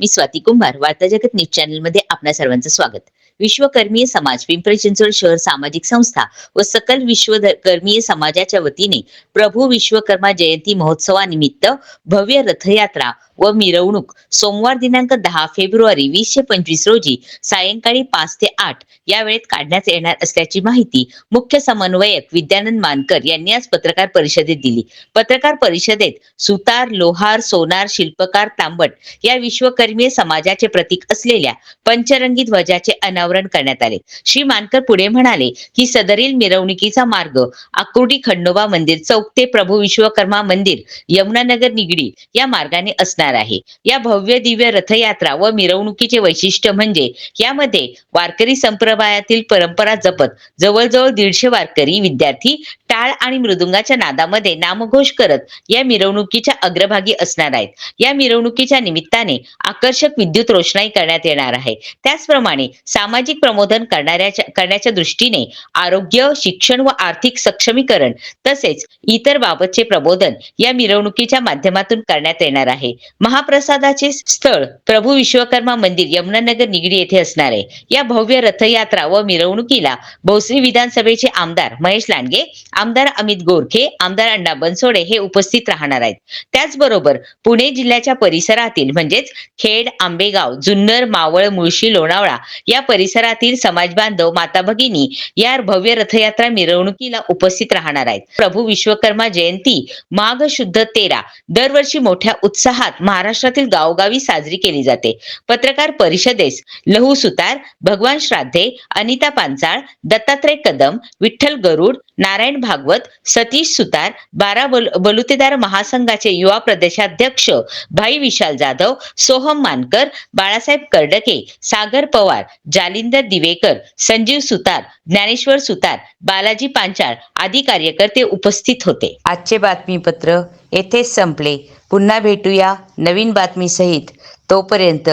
मी स्वाती कुंभार वार्ता जगत न्यूज चॅनलमध्ये आपल्या सर्वांचं स्वागत. विश्वकर्मीय समाज पिंपरी चिंचवड शहर सामाजिक संस्था व सकल विश्वकर्मीय समाजाच्या वतीने प्रभू विश्वकर्मा जयंती महोत्सवानिमित्त भव्य रथयात्रा व मिरवणूक सोमवार दिनांक दहा फेब्रुवारी वीसशे पंचवीस रोजी सायंकाळी पाच ते आठ या वेळेत काढण्यात येणार असल्याची माहिती मुख्य समन्वयक विद्यानंद मानकर यांनी आज पत्रकार परिषदेत दिली. पत्रकार परिषदेत सुतार लोहार सोनार शिल्पकार तांबट या विश्वकर्मी धर्मीय समाजाचे प्रतीक असलेल्या पंचरंगी ध्वजाचे अनावरण करण्यात आले. श्री मानकर पुढे म्हणाले की सदरील मिरवणुकीचा मार्ग आकुर्डी खंडोबा मंदिर चौक ते प्रभू विश्वकर्मा मंदिर यमुनानगर निगडी या मार्गाने असणार आहे. या भव्य दिव्य रथयात्रा व मिरवणुकीचे वैशिष्ट्य म्हणजे यामध्ये वारकरी संप्रदायातील परंपरा जपत जवळजवळ दीडशे वारकरी विद्यार्थी टाळ आणि मृदुंगाच्या नादामध्ये नामघोष करत या मिरवणुकीच्या अग्रभागी असणार आहेत. या मिरवणुकीच्या निमित्ताने आकर्षक विद्युत रोषणाई करण्यात येणार आहे. त्याचप्रमाणे सामाजिक प्रबोधन करणाऱ्या करण्याच्या दृष्टीने आरोग्य शिक्षण व आर्थिक सक्षमीकरण तसेच इतर बाबतचे प्रबोधन या मिरवणुकीच्या माध्यमातून करण्यात येणार आहे. महाप्रसादाचे स्थळ प्रभू विश्वकर्मा मंदिर यमुनानगर निगडी येथे असणार आहे. या भव्य रथयात्रा व मिरवणुकीला भोसरी विधानसभेचे आमदार महेश लांडगे आमदार अमित गोरखे आमदार अण्णा बनसोडे हे उपस्थित राहणार आहेत. त्याचबरोबर पुणे जिल्ह्याच्या परिसरातील म्हणजेच खेड आंबेगाव जुन्नर मावळ मुळशी लोणावळा या परिसरातील समाज बांधव माता भगिनी या भव्य रथयात्रा मिरवणुकीला उपस्थित राहणार आहेत. प्रभू विश्वकर्मा जयंती माघ शुद्ध तेरा दरवर्षी मोठ्या उत्साहात महाराष्ट्रातील गावोगावी साजरी केली जाते. पत्रकार परिषदेस लहू सुतार भगवान श्राद्धे अनिता पांचाळ दत्तात्रय कदम विठ्ठल गरुड नारायण भागवत सतीश सुतार बारा बल बलुतेदार महासंघाचे युवा प्रदेशाध्यक्ष भाई विशाल जाधव सोह सोहम मानकर बाळासाहेब कर्डके सागर पवार जालिंदर दिवेकर संजीव सुतार ज्ञानेश्वर सुतार बालाजी पांचाळ आदी कार्यकर्ते उपस्थित होते. आजचे बातमीपत्र येथेच संपले. पुन्हा भेटूया नवीन बातमीसहित. तोपर्यंत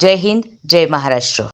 जय हिंद जय महाराष्ट्र.